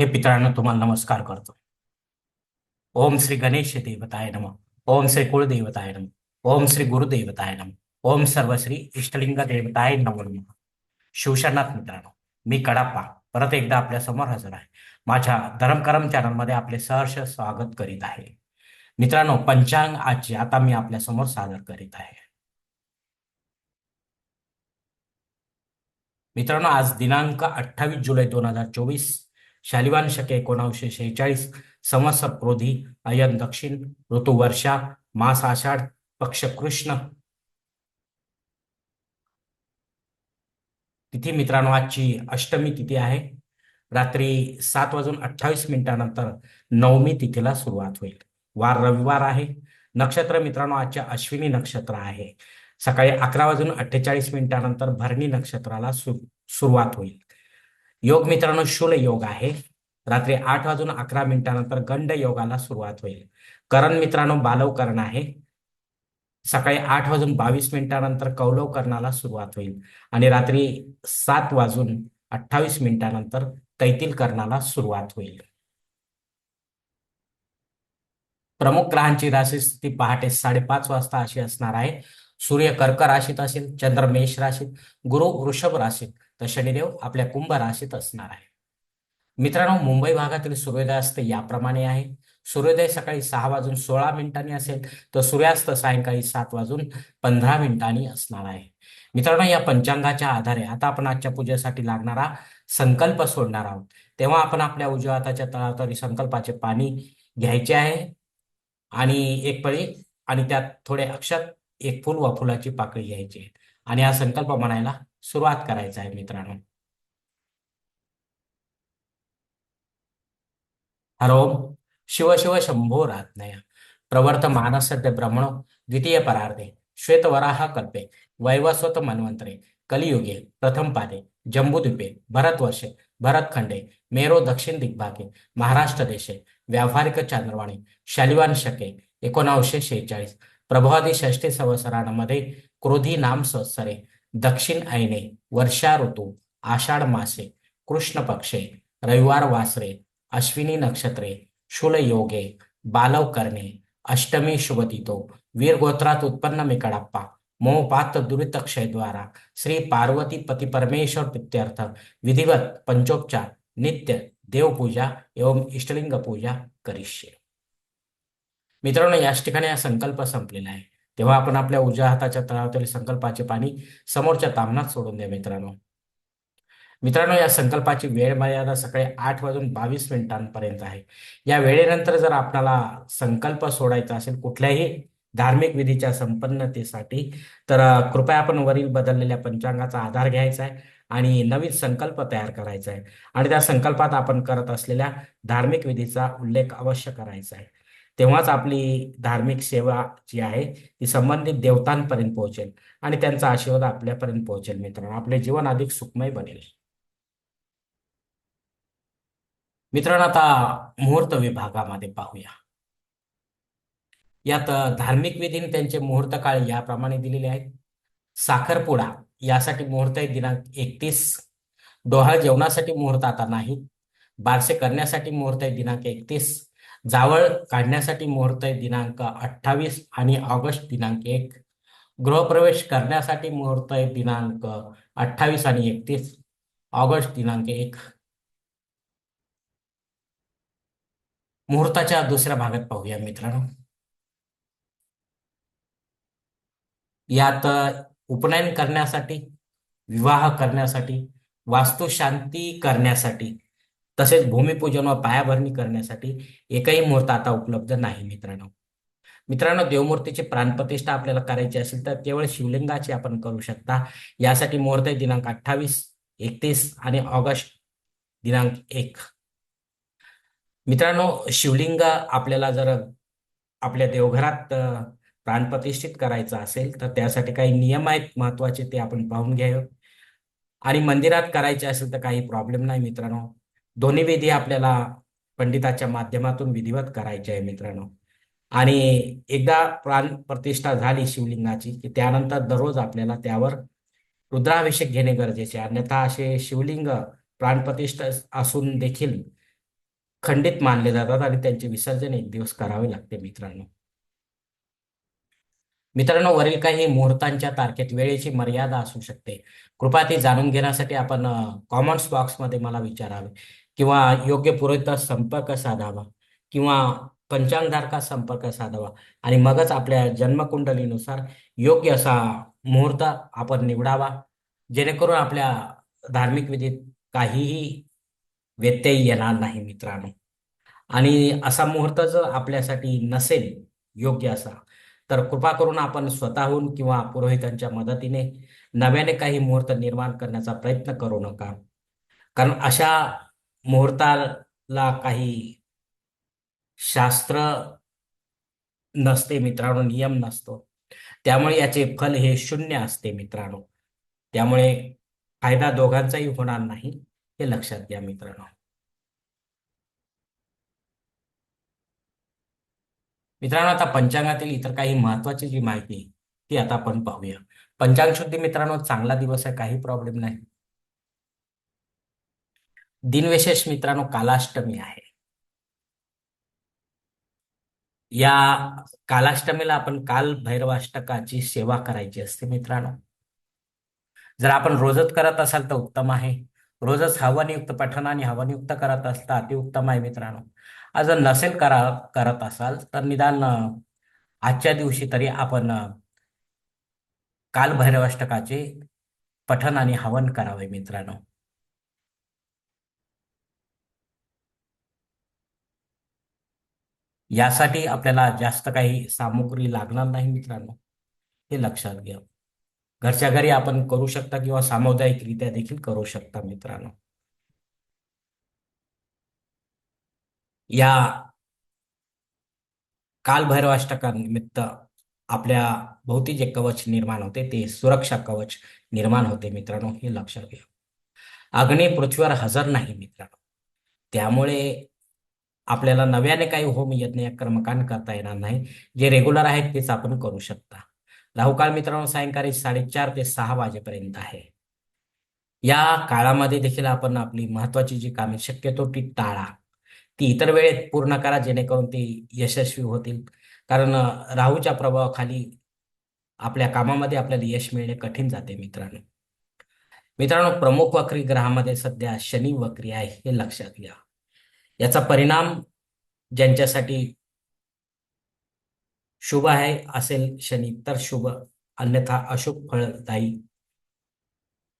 हे पितळांना तुम्हाला नमस्कार करतो. ओम श्री गणेश देवताय नम. ओम श्री कुळदेवताय नम. ओम श्री गुरुदेवताय नम. ओम सर्वश्री इष्टलिंग देवताय नमो नम. शिवशरणात मित्रांनो मी कडाप्पा परत एकदा आपल्यासमोर हजर आहे. माझ्या धरमकरम चॅनलमध्ये आपले सहर्ष स्वागत करीत आहे. मित्रांनो पंचांग आजचे आता मी आपल्यासमोर सादर करीत आहे. मित्रांनो आज दिनांक अठ्ठावीस जुलै दोन हजार चोवीस शालिवान शके एकोणावीसशे शेहेचाळीस संवत्सर क्रोधी अयन दक्षिण ऋतू वर्षा मास आषाढ पक्ष कृष्ण. तिथी मित्रांनो आजची अष्टमी तिथी आहे. रात्री सात वाजून अठ्ठावीस मिनिटानंतर नवमी तिथीला सुरुवात होईल. वार रविवार आहे. नक्षत्र मित्रांनो आजच्या अश्विनी नक्षत्र आहे. सकाळी अकरा वाजून अठ्ठेचाळीस मिनिटानंतर भरणी नक्षत्राला सु सुरुवात होईल. योग मित्रांनो शूल योग आहे. रात्री आठ वाजून अकरा मिनिटानंतर गंड योगाला सुरुवात होईल. करण मित्रांनो बालव करण आहे. सकाळी आठ वाजून बावीस मिनिटानंतर कौलव करणाला सुरुवात होईल. आणि रात्री सात वाजून अठ्ठावीस मिनिटानंतर तैतील करणाला सुरुवात होईल. प्रमुख ग्रहांची राशी स्थिती पहाटे साडेपाच वाजता अशी असणार आहे. सूर्य कर्क राशीत असेल चंद्र मेष राशीत गुरु वृषभ राशीत. तर शनिदेव आपल्या कुंभ राशीत असणार आहे. मित्रांनो मुंबई भागातील सूर्योदयास्त याप्रमाणे आहे. सूर्योदय सकाळी सहा वाजून सोळा मिनिटांनी असेल तर सूर्यास्त सायंकाळी सात वाजून पंधरा मिनिटांनी असणार आहे. मित्रांनो या पंचांगाच्या आधारे आता आपण आजच्या पूजेसाठी लागणारा संकल्प सोडणार आहोत. तेव्हा आपण आपल्या उजव्या हाताच्या तळावतारी संकल्पाचे पाणी घ्यायचे आहे. आणि एक पळी आणि त्यात थोडे अक्षत एक फुल व फुलाची पाकळी घ्यायची आहे. आणि हा संकल्प म्हणायला सुरुवात करायचा आहे मित्रांनो. हरोम शिव शिव शंभो रात्नय प्रवर्त मानसद्य ब्रह्मणो द्वितीय परार्धे श्वेतवराह कल्पे. वैवस्वत मन्वंतरे कलियुगे. प्रथम पादे. जम्बुद्वीपे. भरतवर्षे भरतखंडे मेरो दक्षिण दिग्भागे. महाराष्ट्र देशे. व्यावहारिक चांद्रवाणी. शालिवान शके. एकोणावीसशे शेहेचाळीस. प्रभावादी षष्ठी संवत्सरांमध्ये क्रोधी नाम संवत्सरे. दक्षिण ऐने वर्षा ऋतू आषाढ मासे कृष्ण पक्षे रविवार वासरे अश्विनी नक्षत्रे शूल योगे बालव करणे अष्टमी शुभतितो वीर गोत्रात उत्पन्न मी कडाप्पा मोहपात दुरित क्षयद्वारा श्री पार्वती पती परमेश्वर प्रित्यर्थ विधिवत पंचोपचार नित्य देवपूजा एवं इष्टलिंग पूजा करिष्ये. मित्रांनो याच ठिकाणी हा संकल्प संपलेला आहे. तेव्हा आपण आपल्या उजव्या हाताच्या तळावतील संकल्पाचे पाणी समोरच्या तामनात सोडून द्या मित्रांनो. मित्रांनो या संकल्पाची वेळ मर्यादा सकाळी आठ वाजून बावीस मिनिटांपर्यंत आहे. या वेळेनंतर जर आपल्याला संकल्प सोडायचा असेल कुठल्याही धार्मिक विधीच्या संपन्नतेसाठी तर कृपया आपण वरील बदललेल्या पंचांगाचा आधार घ्यायचा आहे आणि नवीन संकल्प तयार करायचा आहे. आणि त्या संकल्पात आपण करत असलेल्या धार्मिक विधीचा उल्लेख अवश्य करायचा आहे. तेव्हाच आपली धार्मिक सेवा जी आहे ती संबंधित देवतांपर्यंत पोहोचेल आणि त्यांचा आशीर्वाद आपल्यापर्यंत पोहोचेल मित्रांनो. आपले जीवन अधिक सुखमय बनेल. मित्रांनो आता मुहूर्त विभागामध्ये पाहूया. यात धार्मिक विधीने त्यांचे मुहूर्त काळ याप्रमाणे दिलेले आहेत. साखरपुडा यासाठी मुहूर्त आहे दिनांक एकतीस. डोहाळ जेवणासाठी मुहूर्त आता नाही. बारसे करण्यासाठी मुहूर्त आहे दिनांक एकतीस. जावळ काढण्यासाठी मुहूर्त दिनांक अठ्ठावीस आणि ऑगस्ट दिनांक एक. गृहप्रवेश करण्यासाठी मुहूर्त आहे दिनांक अठ्ठावीस आणि एकतीस. ऑगस्ट दिनांक एक. मुहूर्ताच्या दुसऱ्या भागात पाहूया मित्रांनो. यात उपनयन करण्यासाठी विवाह करण्यासाठी वास्तुशांती करण्यासाठी तसेच भूमिपूजन व पायाभरणी करण्यासाठी एकही मुहूर्त आता उपलब्ध नाही मित्रांनो. मित्रांनो देवमूर्तीची प्राणप्रतिष्ठा आपल्याला करायची असेल तर केवळ शिवलिंगाची आपण करू शकता. यासाठी मुहूर्त दिनांक अठ्ठावीस एकतीस आणि ऑगस्ट दिनांक एक. मित्रांनो शिवलिंग आपल्याला जर आपल्या देवघरात प्राणप्रतिष्ठित करायचं असेल तर त्यासाठी काही नियम आहेत महत्त्वाचे ते आपण पाहून घ्यावे. आणि मंदिरात करायचे असेल तर काही प्रॉब्लेम नाही मित्रांनो. दोन्ही विधी आपल्याला पंडिताच्या माध्यमातून विधिवत करायचे आहे मित्रांनो. आणि एकदा प्राण प्रतिष्ठा झाली शिवलिंगाची की त्यानंतर दररोज आपल्याला त्यावर रुद्राभिषेक घेणे गरजेचे अन्यथा असे शिवलिंग प्राणप्रतिष्ठा असून देखील खंडित मानले जातात आणि त्यांचे विसर्जन एक दिवस करावे लागते मित्रांनो. मित्रांनो वरील काही मुहूर्तांच्या तारखेत वेळेची मर्यादा असू शकते. कृपया ती जाणून घेण्यासाठी आपण कॉमेंट्स बॉक्समध्ये मला विचारावे. किंवा योग्य पुरोहिता संपर्क साधावा. किंवा पंचांगधारका संपर्क साधावा. आणि मगच आपल्या जन्मकुंडलीनुसार योग्य असा मुहूर्त आपण निवडावा. जेणेकरून आपल्या धार्मिक विधीत काहीही व्यत्यय येणार नाही मित्रांनो. आणि असा मुहूर्त जर आपल्यासाठी नसेल योग्य असा तर कृपा करून आपण स्वतःहून किंवा पुरोहितांच्या मदतीने नव्याने काही मुहूर्त निर्माण करण्याचा प्रयत्न करू नका. कारण अशा मुहूर्ताला काही शास्त्र नसते मित्रांनो नियम नसतो. त्यामुळे याचे फल हे शून्य असते मित्रांनो. त्यामुळे फायदा दोघांचाही होणार नाही हे लक्षात घ्या मित्रांनो. मित्रांनो आता पंचांगातील इतर काही महत्वाची जी माहिती आहे, ती आता आपण पाहूया. पंचांग शुद्धी मित्रांनो चांगला दिवस आहे काही प्रॉब्लेम नाही. दिनविशेष मित्रांनो कालाष्टमी आहे. या कालाष्टमीला आपण काल भैरवाष्टकाची सेवा करायची असते मित्रांनो. जर आपण रोजच करत असाल तर उत्तम आहे. रोजच हवनयुक्त पठण आणि हवनयुक्त करत असता अतिउत्तम आहे मित्रांनो. जर नसेल करा करत असाल तर निदान आजच्या दिवशी तरी आपण कालभैरवाष्टकाचे पठन आणि हवन करावे मित्रांनो. यासाठी आपल्याला जास्त काही सामुग्री लागणार नाही मित्रांनो हे लक्षात घ्या. घरच्या घरी आपण करू शकता किंवा सामुदायिकरित्या देखील करू शकता मित्रांनो. या कालभैरवाष्टकानिमित्त आपल्या भोवती जे कवच निर्माण होते ते सुरक्षा कवच निर्माण होते मित्रांनो हे लक्षात घ्या. अग्नी पृथ्वीवर हजर नाही मित्रांनो. त्यामुळे आपल्याला नव्याने काही होम यज्ञ कर्मकांड करता येणार नाही. जे रेग्युलर आहेत तेच आपण करू शकता. राहुकाळ मित्रांनो सायंकाळी साडेचार ते सहा वाजेपर्यंत आहे. या काळामध्ये देखील आपण आपली महत्वाची जी कामे शक्यतो ती टाळा. ती इतर वेळेत पूर्ण करा जेणेकरून ती यशस्वी होतील. कारण राहूच्या प्रभावाखाली आपल्या कामामध्ये आपल्याला यश मिळणे कठीण जाते मित्रांनो. मित्रांनो प्रमुख वक्री ग्रहामध्ये सध्या शनी वक्री आहे हे लक्षात घ्या. याचा परिणाम ज्यांच्यासाठी शुभ आहे असेल शनी तर शुभ अन्यथा अशुभ फळदायी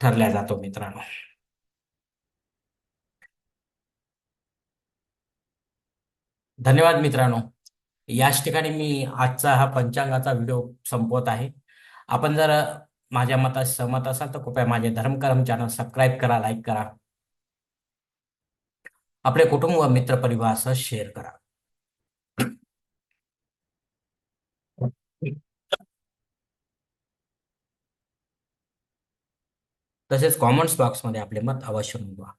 ठरल्या जातो मित्रांनो. धन्यवाद मित्रांनो. याच ठिकाणी मी आजचा हा पंचांगाचा व्हिडिओ संपवत आहे. आपण जर माझ्या मतात सहमत असाल तर कृपया माझे धर्मकर्म चॅनल सबस्क्राईब करा लाईक करा. आपले कुटुंब व मित्र परिवारासह शेअर करा. तसेच कॉमेंट्स बॉक्समध्ये आपले मत अवश्य नोंदवा.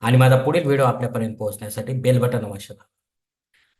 आणि माझा पुढील व्हिडिओ आपल्यापर्यंत पोहोचण्यासाठी बेल बटन अवश्य दाबा.